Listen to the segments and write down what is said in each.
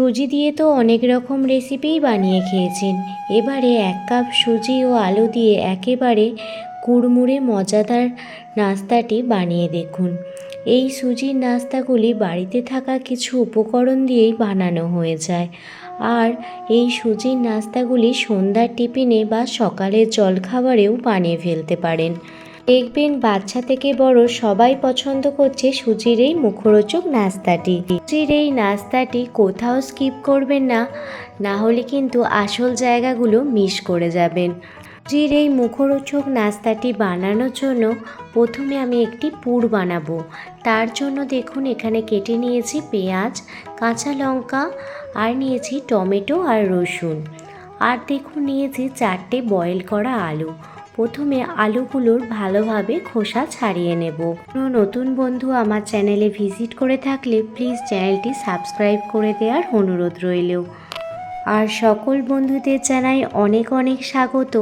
সুজি দিয়ে তো অনেক রকম রেসিপিই বানিয়ে খেয়েছেন। এবারে এক কাপ সুজি ও আলু দিয়ে একেবারে কুড়মুড়ে মজাদার নাস্তাটি বানিয়ে দেখুন। এই সুজির নাস্তাগুলি বাড়িতে থাকা কিছু উপকরণ দিয়েই বানানো হয়ে যায়। আর এই সুজির নাস্তাগুলি সন্ধ্যার টিফিনে বা সকালের জলখাবারেও বানিয়ে ফেলতে পারেন। দেখবেন বাচ্চা থেকে বড় সবাই পছন্দ করছে সুজির এই মুখরোচক নাস্তাটি। সুজির এই নাস্তাটি কোথাও স্কিপ করবেন না না হলে কিন্তু আসল জায়গাগুলো মিস করে যাবেন। সুজির এই মুখরোচক নাস্তাটি বানানোর জন্য প্রথমে আমি একটি পুর বানাবো। তার জন্য দেখুন এখানে কেটে নিয়েছি পেঁয়াজ, কাঁচা লঙ্কা আর নিয়েছি টমেটো আর রসুন। আর দেখুন নিয়েছি চারটে বয়েল করা আলু। প্রথমে আলুগুলোর ভালোভাবে খোসা ছাড়িয়ে নেব। কোনো নতুন বন্ধু আমার চ্যানেলে ভিজিট করে থাকলে প্লিজ চ্যানেলটি সাবস্ক্রাইব করে দেওয়ার অনুরোধ রইল। আর সকল বন্ধুদের জানাই অনেক অনেক স্বাগত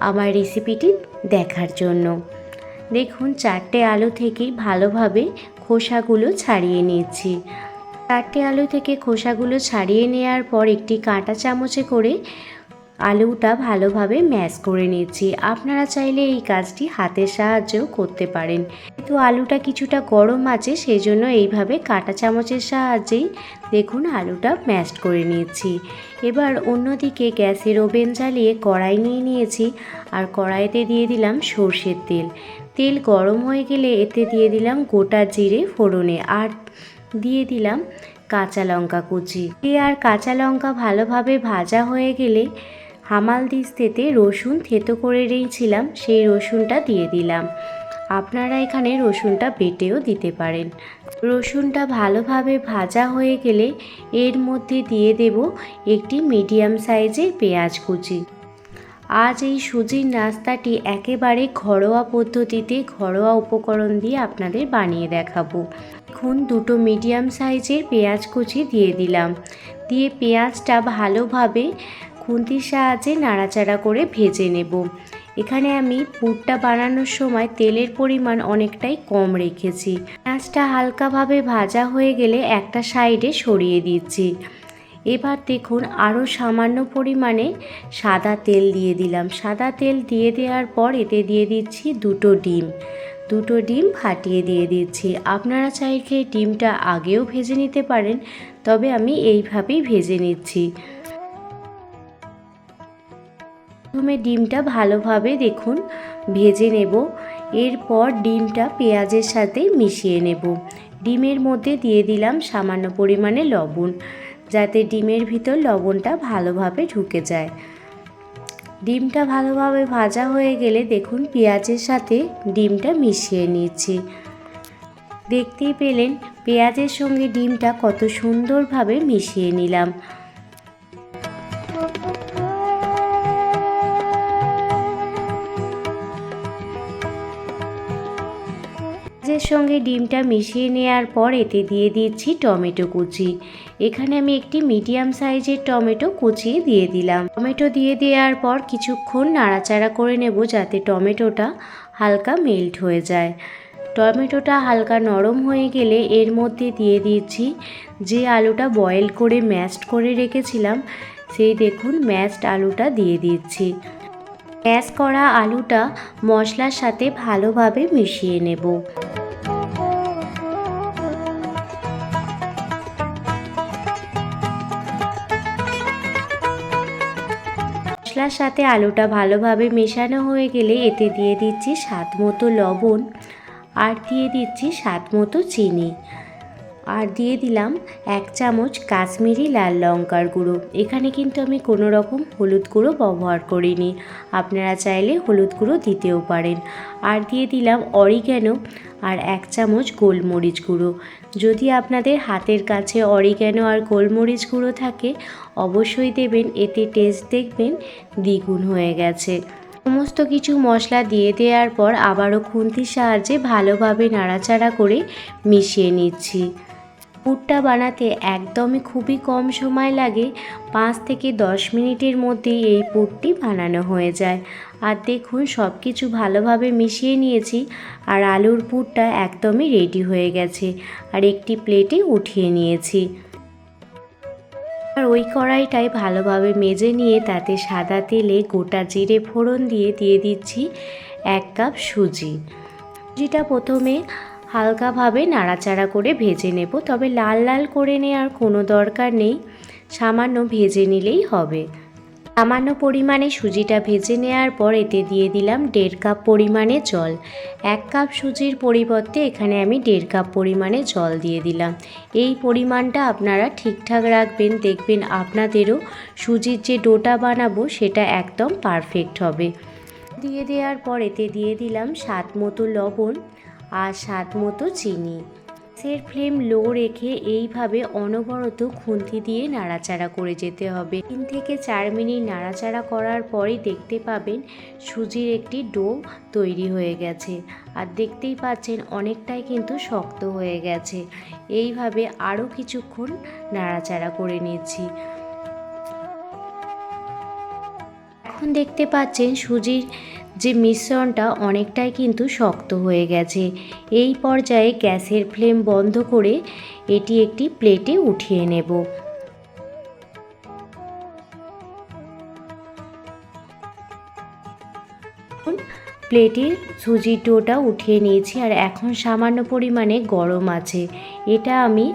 আমার রেসিপিটি দেখার জন্য। দেখুন, চারটে আলু থেকেই ভালোভাবে খোসাগুলো ছাড়িয়ে নিচ্ছি চারটে আলু থেকে খোসাগুলো ছাড়িয়ে নেওয়ার পর একটি কাঁটা চামচে করে আলুটা ভালোভাবে ম্যাশ করে নিচ্ছি আপনারা চাইলে এই কাজটি হাতের সাহায্যেও করতে পারেন। কিন্তু আলুটা কিছুটা গরম আছে সেই জন্য এইভাবে কাঁটা চামচের সাহায্যেই দেখুন আলুটা ম্যাশ করে নিচ্ছি এবার অন্যদিকে গ্যাসের ওভেন জ্বালিয়ে কড়াই নিয়ে নিয়েছি। আর কড়াইতে দিয়ে দিলাম সর্ষের তেল। তেল গরম হয়ে গেলে এতে দিয়ে দিলাম গোটা জিরে ফোড়নে। আর দিয়ে দিলাম কাঁচা লঙ্কা কুচি। আর কাঁচা লঙ্কা ভালোভাবে ভাজা হয়ে গেলে হামাল দিস্তেতে রসুন থেতো করে রেখেছিলাম সেই রসুনটা দিয়ে দিলাম। আপনারা এখানে রসুনটা বেটেও দিতে পারেন। রসুনটা ভালোভাবে ভাজা হয়ে গেলে এর মধ্যে দিয়ে দেব একটি মিডিয়াম সাইজের পেঁয়াজ কুচি। আজ এই সুজির নাস্তাটি একেবারে ঘরোয়া পদ্ধতিতে ঘরোয়া উপকরণ দিয়ে আপনাদের বানিয়ে দেখাবো। এখন দুটো মিডিয়াম সাইজের পেঁয়াজ কুচি দিয়ে দিলাম। দিয়ে পেঁয়াজটা ভালোভাবে খুন্তির সাহায্যে নাড়াচাড়া করে ভেজে নেব। এখানে আমি পুরটা বানানোর সময় তেলের পরিমাণ অনেকটাই কম রেখেছি। পেঁয়াজটা হালকাভাবে ভাজা হয়ে গেলে একটা সাইডে সরিয়ে দিচ্ছি। এবার দেখুন, আরও সামান্য পরিমাণে সাদা তেল দিয়ে দিলাম। সাদা তেল দিয়ে দেওয়ার পর এতে দিয়ে দিচ্ছি দুটো ডিম। দুটো ডিম ফাটিয়ে দিয়ে দিচ্ছি। আপনারা চাইলে ডিমটা আগেও ভেজে নিতে পারেন, তবে আমি এইভাবেই ভেজে নিচ্ছি। প্রথমে ডিমটা ভালোভাবে দেখুন, ভেজে নেব। এরপর ডিমটা পেঁয়াজের সাথে মিশিয়ে নেব। ডিমের মধ্যে দিয়ে দিলাম সামান্য পরিমাণে লবণ, যাতে ডিমের ভিতর লবণটা ভালোভাবে ঢুকে যায়। ডিমটা ভালোভাবে ভাজা হয়ে গেলে দেখুন পেঁয়াজের সাথে ডিমটা মিশিয়ে নিচ্ছি দেখতেই পেলেন, পেঁয়াজের সঙ্গে ডিমটা কত সুন্দরভাবে মিশিয়ে নিলাম। সঙ্গে ডিমটা মিশিয়ে নেওয়ার পর এতে দিয়ে দিচ্ছি টমেটো কুচি। এখানে আমি একটি মিডিয়াম সাইজের টমেটো কুচিয়ে দিয়ে দিলাম। টমেটো দিয়ে দেওয়ার পর কিছুক্ষণ নাড়াচাড়া করে নেব যাতে টমেটোটা হালকা মেল্ট হয়ে যায়। টমেটোটা হালকা নরম হয়ে গেলে এর মধ্যে দিয়ে দিচ্ছি যে আলুটা বয়েল করে ম্যাশড করে রেখেছিলাম, সেই দেখুন ম্যাশড আলুটা দিয়ে দিচ্ছি। ম্যাশ করা আলুটা মশলার সাথে ভালোভাবে মিশিয়ে নেব। মশলার সাথে আলুটা ভালোভাবে মেশানো হয়ে গেলে এতে দিয়ে দিচ্ছি স্বাদ মতো লবণ আর দিয়ে দিচ্ছি স্বাদ মতো চিনি। আর দিয়ে দিলাম এক চামচ কাশ্মীরি লাল লঙ্কার গুঁড়ো। এখানে কিন্তু আমি কোনো রকম হলুদ গুঁড়ো ব্যবহার করিনি। আপনারা চাইলে হলুদ গুঁড়ো দিতেও পারেন। আর দিয়ে দিলাম অরিগ্যানো আর এক চামচ গোলমরিচ গুঁড়ো। যদি আপনাদের হাতের কাছে অরিগ্যানো আর গোলমরিচ গুঁড়ো থাকে, অবশ্যই দেবেন, এতে টেস্ট দেখবেন, দ্বিগুণ হয়ে গেছে। সমস্ত কিছু মশলা দিয়ে দেওয়ার পর আবারও খুন্তির সাহায্যে ভালোভাবে নাড়াচাড়া করে মিশিয়ে নিচ্ছি। পুরটা বানাতে একদমই খুবই কম সময় লাগে। পাঁচ থেকে দশ মিনিটের মধ্যেই এই পুরটি বানানো হয়ে যায়। আর দেখুন সব কিছু ভালোভাবে মিশিয়ে নিয়েছি আর আলুর পুরটা একদমই রেডি হয়ে গেছে আর একটি প্লেটে উঠিয়ে নিয়েছি। আর ওই কড়াইটাই ভালোভাবে মেজে নিয়ে তাতে সাদা তেলে গোটা জিরে ফোড়ন দিয়ে দিয়ে দিচ্ছি এক কাপ সুজি। সুজিটা প্রথমে হালকাভাবে নাড়াচাড়া করে ভেজে নেব, তবে লাল লাল করে নেওয়ার কোনো দরকার নেই। সামান্য ভেজে নিলেই হবে। সামান্য পরিমাণে সুজিটা ভেজে নেওয়ার পর এতে দিয়ে দিলাম দেড় কাপ পরিমাণে জল। এক কাপ সুজির পরিবর্তে এখানে আমি দেড় কাপ পরিমাণে জল দিয়ে দিলাম। এই পরিমাণটা আপনারা ঠিকঠাক রাখবেন, দেখবেন আপনাদেরও সুজির যে ডোটা বানাবো সেটা একদম পারফেক্ট হবে। দিয়ে দেওয়ার পর এতে দিয়ে দিলাম স্বাদ মতো লবণ। আর স্বাদ মতো চিনি। গ্যাসের ফ্লেম লো রেখে এইভাবে অনবরত খুন্তি দিয়ে নাড়াচাড়া করে যেতে হবে। তিন থেকে চার মিনিট নাড়াচাড়া করার পরেই দেখতে পাবেন সুজির একটি ডো তৈরি হয়ে গেছে। আর দেখতেই পাচ্ছেন অনেকটাই কিন্তু শক্ত হয়ে গেছে। এইভাবে আরও কিছুক্ষণ নাড়াচাড়া করে নিচ্ছি। এখন দেখতে পাচ্ছেন সুজির যে মিশ্রণটা অনেকটাই কিন্তু শক্ত হয়ে গেছে। এই পর্যায়ে গ্যাসের ফ্লেম বন্ধ করে এটি একটি প্লেটে উঠিয়ে নেব। প্লেটে সুজির ডোটা উঠিয়ে নিয়েছি আর এখন সামান্য পরিমাণে গরম আছে। এটা আমি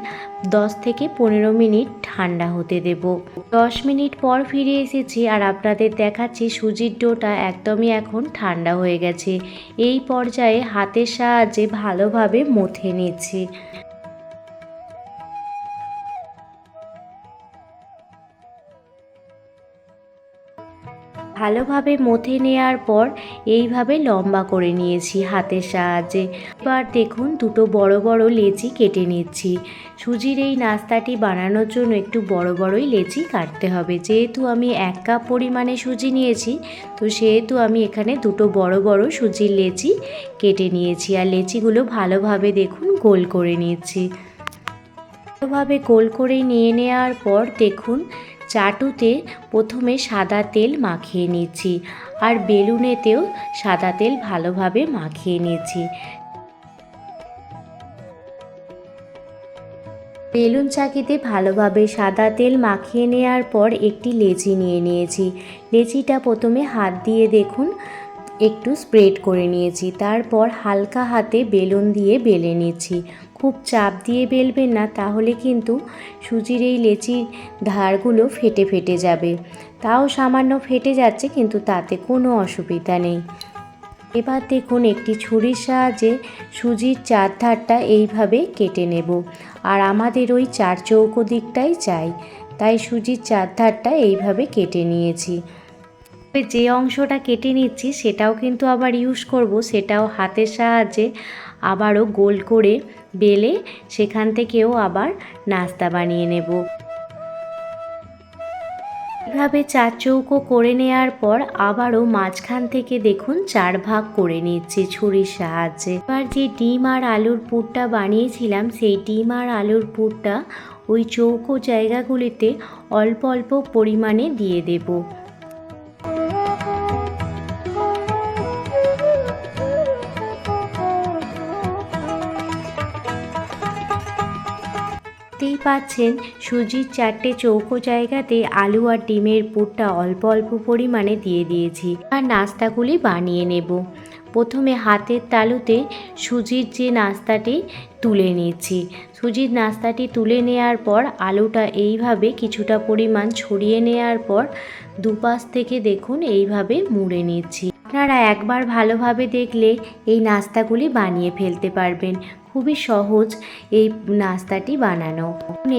দশ থেকে পনেরো মিনিট ঠান্ডা হতে দেব। দশ মিনিট পর ফিরে এসেছি আর আপনাদের দেখাচ্ছি সুজির ডোটা একদমই এখন ঠান্ডা হয়ে গেছে। এই পর্যায়ে হাতের সাহায্যে ভালোভাবে মথে নিচ্ছি। ভালোভাবে মথে নেওয়ার পর এইভাবে লম্বা করে নিয়েছি হাতের সাহায্যে। এবার দেখুন দুটো বড় বড় লেচি কেটে নিচ্ছি। সুজির এই নাস্তাটি বানানোর জন্য একটু বড় বড়ই লেচি কাটতে হবে। যেহেতু আমি এক কাপ পরিমাণে সুজি নিয়েছি, তো সেহেতু আমি এখানে দুটো বড় বড় সুজির লেচি কেটে নিয়েছি। আর লেচিগুলো ভালোভাবে দেখুন গোল করে নিচ্ছি। ভালোভাবে গোল করে নিয়ে নেওয়ার পর দেখুন চাটুতে প্রথমে সাদা তেল মাখিয়ে নিচ্ছি আর বেলুনেতেও সাদা তেল ভালোভাবে মাখিয়ে নিচ্ছি বেলুন চাকিতে ভালোভাবে সাদা তেল মাখিয়ে নেওয়ার পর একটি লেচি নিয়ে নিয়েছি। লেচিটা প্রথমে হাত দিয়ে দেখুন একটু স্প্রেড করে নিয়েছি। তারপর হালকা হাতে বেলুন দিয়ে বেলে নিচ্ছি। খুব চাপ দিয়ে বেলবেন না, তাহলে কিন্তু সুজির এই লেচির ধারগুলো ফেটে ফেটে যাবে। তাও সামান্য ফেটে যাচ্ছে, কিন্তু তাতে কোনো অসুবিধা নেই। এবার দেখুন একটি ছুরির সাহায্যে সুজির চার ধারটা এইভাবে কেটে নেব। আর আমাদের ওই চার চৌকো দিকটাই চাই। তাই সুজির চার ধারটা এইভাবে কেটে নিয়েছি। যে অংশটা কেটে নিচ্ছি, সেটাও কিন্তু আবার ইউজ করব। সেটাও হাতের সাহায্যে আবারও গোল করে বেলে সেখান থেকেও আবার নাস্তা বানিয়ে নেব। এভাবে চার চৌকো করে নেওয়ার পর আবারও মাঝখান থেকে দেখুন চার ভাগ করে নিচ্ছি ছুরির সাহায্যে। এবার যে ডিম আর আলুর পুরটা বানিয়েছিলাম, সেই ডিম আর আলুর পুরটা ওই চৌকো জায়গাগুলিতে অল্প অল্প পরিমাণে দিয়ে দেবো। পাচ্ছেন সুজির চারটে চৌকো জায়গাতে আলু আর ডিমের পুরটা অল্প অল্প পরিমাণে দিয়ে দিয়েছি আর নাস্তাগুলি বানিয়ে নেব। প্রথমে হাতের তালুতে সুজির যে নাস্তাটি তুলে নিচ্ছি। সুজির নাস্তাটি তুলে নেওয়ার পর আলুটা এইভাবে কিছুটা পরিমাণ ছড়িয়ে নেওয়ার পর দুপাশ থেকে দেখুন এইভাবে মুড়ে নিচ্ছি। আপনারা একবার ভালোভাবে দেখলে এই নাস্তাগুলি বানিয়ে ফেলতে পারবেন। খুবই সহজ এই নাস্তাটি বানানো।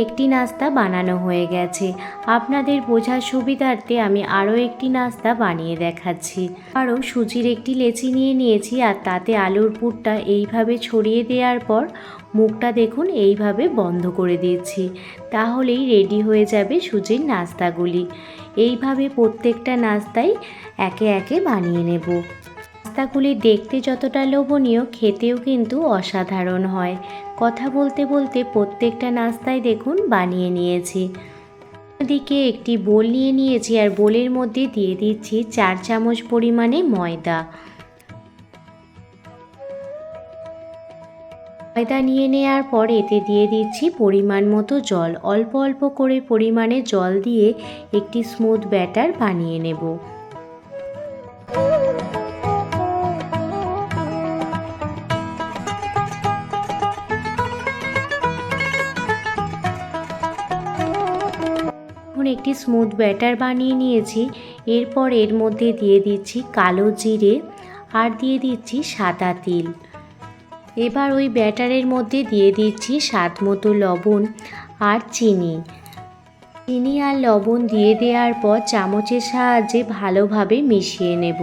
একটি নাস্তা বানানো হয়ে গেছে। আপনাদের বোঝার সুবিধার্থে আমি আরও একটি নাস্তা বানিয়ে দেখাচ্ছি। আরও সুজির একটি লেচি নিয়ে নিয়েছি আর তাতে আলুর পুরটা এইভাবে ছড়িয়ে দেওয়ার পর মুখটা দেখুন এইভাবে বন্ধ করে দিয়েছি তাহলেই রেডি হয়ে যাবে সুজির নাস্তাগুলি। এইভাবে প্রত্যেকটা নাস্তাই একে একে বানিয়ে নেব। নাস্তাগুলি দেখতে যতটা লোভনীয়, খেতেও কিন্তু অসাধারণ হয়। কথা বলতে বলতে প্রত্যেকটা নাস্তায় দেখুন বানিয়ে নিয়েছি। দিকে একটি বোল নিয়ে নিয়েছি আর বোলের মধ্যে দিয়ে দিচ্ছি চার চামচ পরিমাণে ময়দা। ময়দা নিয়ে নেওয়ার পর এতে দিয়ে দিচ্ছি পরিমাণ মতো জল। অল্প অল্প করে পরিমাণে জল দিয়ে একটি স্মুথ ব্যাটার বানিয়ে নেব। স্মুথ ব্যাটার বানিয়ে নিয়েছি। এরপর এর মধ্যে দিয়ে দিচ্ছি কালো জিরে আর দিয়ে দিচ্ছি সাদা তিল। এবার ওই ব্যাটারের মধ্যে দিয়ে দিচ্ছি স্বাদ মতো লবণ আর চিনি। চিনি আর লবণ দিয়ে দেওয়ার পর চামচের সাহায্যে ভালোভাবে মিশিয়ে নেব।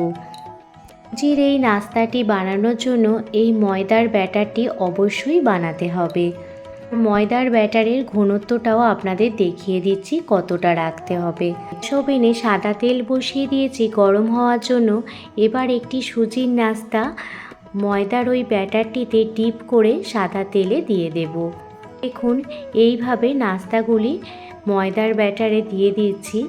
জির এই নাস্তাটি বানানোর জন্য এই ময়দার ব্যাটারটি অবশ্যই বানাতে হবে। ময়দার ব্যাটারের ঘনত্বটাও আপনাদের দেখিয়ে দিচ্ছি কতটা রাখতে হবে। সব এনে সাদা তেল বসিয়ে দিয়েছি গরম হওয়ার জন্য। এবার একটি সুজির নাস্তা ময়দার ওই ব্যাটারটিতে ডিপ করে সাদা তেলে দিয়ে দেব। দেখুন, এইভাবে নাস্তাগুলি ময়দার ব্যাটারে দিয়ে দিচ্ছি,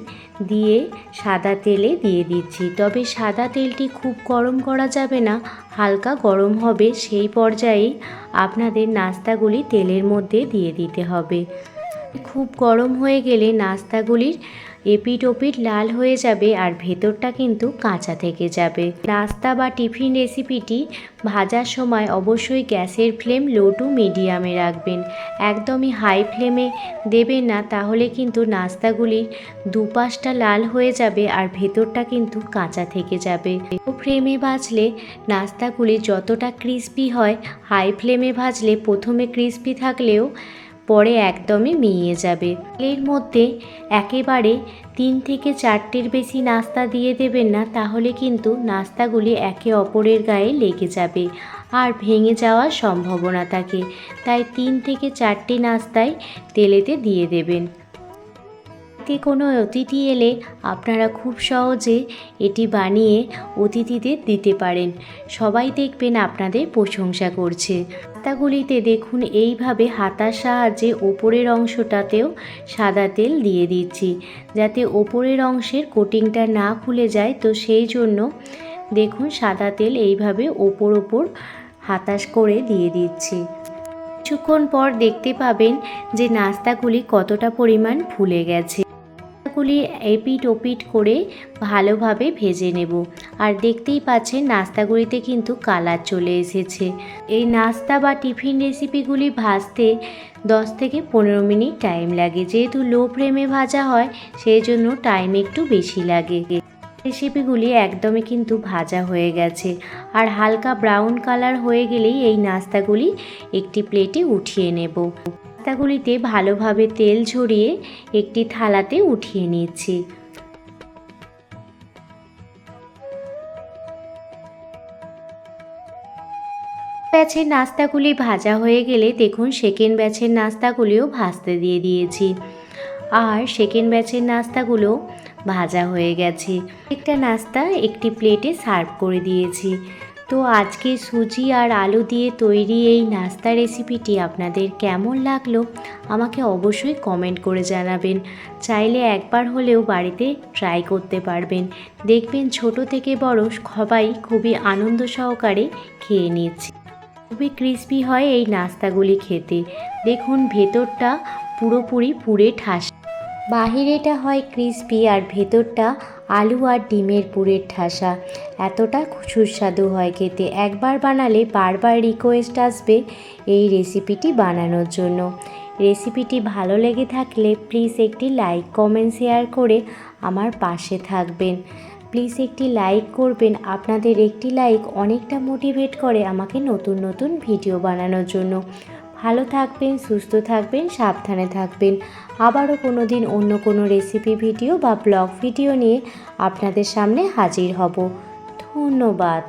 দিয়ে সাদা তেলে দিয়ে দিচ্ছি। তবে সাদা তেলটি খুব গরম করা যাবে না, হালকা গরম হবে। সেই পর্যায়ে আপনাদের নাস্তাগুলি তেলের মধ্যে দিয়ে দিতে হবে। খুব গরম হয়ে গেলে নাস্তাগুলির এপিট ওপিট লাল হয়ে যাবে আর ভেতরটা কিন্তু কাঁচা থেকে যাবে। নাস্তা বা টিফিন রেসিপিটি ভাজার সময় অবশ্যই গ্যাসের ফ্লেম লো টু মিডিয়ামে রাখবেন। একদমই হাই ফ্লেমে দেবেন না, তাহলে কিন্তু নাস্তাগুলির দুপাশটা লাল হয়ে যাবে আর ভেতরটা কিন্তু কাঁচা থেকে যাবে। ফ্লেমে ভাজলে নাস্তাগুলি যতটা ক্রিস্পি হয়, হাই ফ্লেমে ভাজলে প্রথমে ক্রিস্পি থাকলেও পরে একদমই মিইয়ে যাবে। এর মধ্যে একেবারে তিন থেকে চারটির বেশি নাস্তা দিয়ে দেবেন না, তাহলে কিন্তু নাস্তাগুলি একে অপরের গায়ে লেগে যাবে আর ভেঙে যাওয়ার সম্ভাবনা থাকে। তাই তিন থেকে চারটি নাস্তায় তেলেতে দিয়ে দেবেন। এতে কোনো অতিথি এলে আপনারা খুব সহজে এটি বানিয়ে অতিথিদের দিতে পারেন। সবাই দেখবেন আপনাদের প্রশংসা করছে। পাতাগুলিতে দেখুন, এইভাবে হাতার সাহায্যে ওপরের অংশটাতেও সাদা তেল দিয়ে দিচ্ছি। যাতে ওপরের অংশের কোটিংটা না খুলে যায়, তো সেই জন্য দেখুন, সাদা তেল এইভাবে ওপর ওপর হাতাশ করে দিয়ে দিচ্ছি। কিছুক্ষণ পর দেখতে পাবেন যে নাস্তাগুলি কতটা পরিমাণ ফুলে গেছে। নাস্তাগুলি এপিট ওপিট করে ভালোভাবে ভেজে নেব। আর দেখতেই পাচ্ছেন নাস্তাগুলিতে কিন্তু কালার চলে এসেছে। এই নাস্তা বা টিফিন রেসিপিগুলি ভাজতে দশ থেকে পনেরো মিনিট টাইম লাগে। যেহেতু লো ফ্লেমে ভাজা হয়, সেই জন্য টাইম একটু বেশি লাগে। রেসিপিগুলি একদমই কিন্তু ভাজা হয়ে গেছে। আর হালকা ব্রাউন কালার হয়ে গেলেই এই নাস্তাগুলি একটি প্লেটে উঠিয়ে নেব। নাস্তাগুলিতে ভালোভাবে তেল ঝরিয়ে একটি থালাতে উঠিয়ে নিয়েছি। ব্যাচের নাস্তাগুলি ভাজা হয়ে গেলে দেখুন সেকেন্ড ব্যাচের নাস্তাগুলিও ভাজতে দিয়ে দিয়েছি। আর সেকেন্ড ব্যাচের নাস্তাগুলো ভাজা হয়ে গেছে। একটা নাস্তা একটি প্লেটে সার্ভ করে দিয়েছি। তো আজকে সুজি আর আলু দিয়ে তৈরি এই নাস্তা রেসিপিটি আপনাদের কেমন লাগল আমাকে অবশ্যই কমেন্ট করে জানাবেন। চাইলে একবার হলেও বাড়িতে ট্রাই করতে পারবেন। দেখবেন ছোট থেকে বড় সবাই খুবই আনন্দ সহকারে খেয়ে নিচ্ছে। খুবই ক্রিস্পি হয় এই নাস্তাগুলি খেতে। দেখুন ভেতরটা পুরোপুরি পুড়ে ঠাস বাহিরেটা হয় ক্রিস্পি আর ভেতরটা আলু আর ডিমের পুরের ঠাসা। এতটা সুস্বাদু হয় খেতে। একবার বানালে বারবার রিকোয়েস্ট আসবে এই রেসিপিটি বানানোর জন্য। রেসিপিটি ভালো লেগে থাকলে প্লিজ একটি লাইক কমেন্ট শেয়ার করে আমার পাশে থাকবেন। প্লিজ একটি লাইক করবেন। আপনাদের একটি লাইক অনেকটা মোটিভেট করে আমাকে নতুন নতুন ভিডিও বানানোর জন্য। ভালো থাকবেন, সুস্থ থাকবেন, সাবধানে থাকবেন। আবারও কোনো দিন অন্য কোনো রেসিপি ভিডিও বা ব্লগ ভিডিও নিয়ে আপনাদের সামনে হাজির হব। ধন্যবাদ।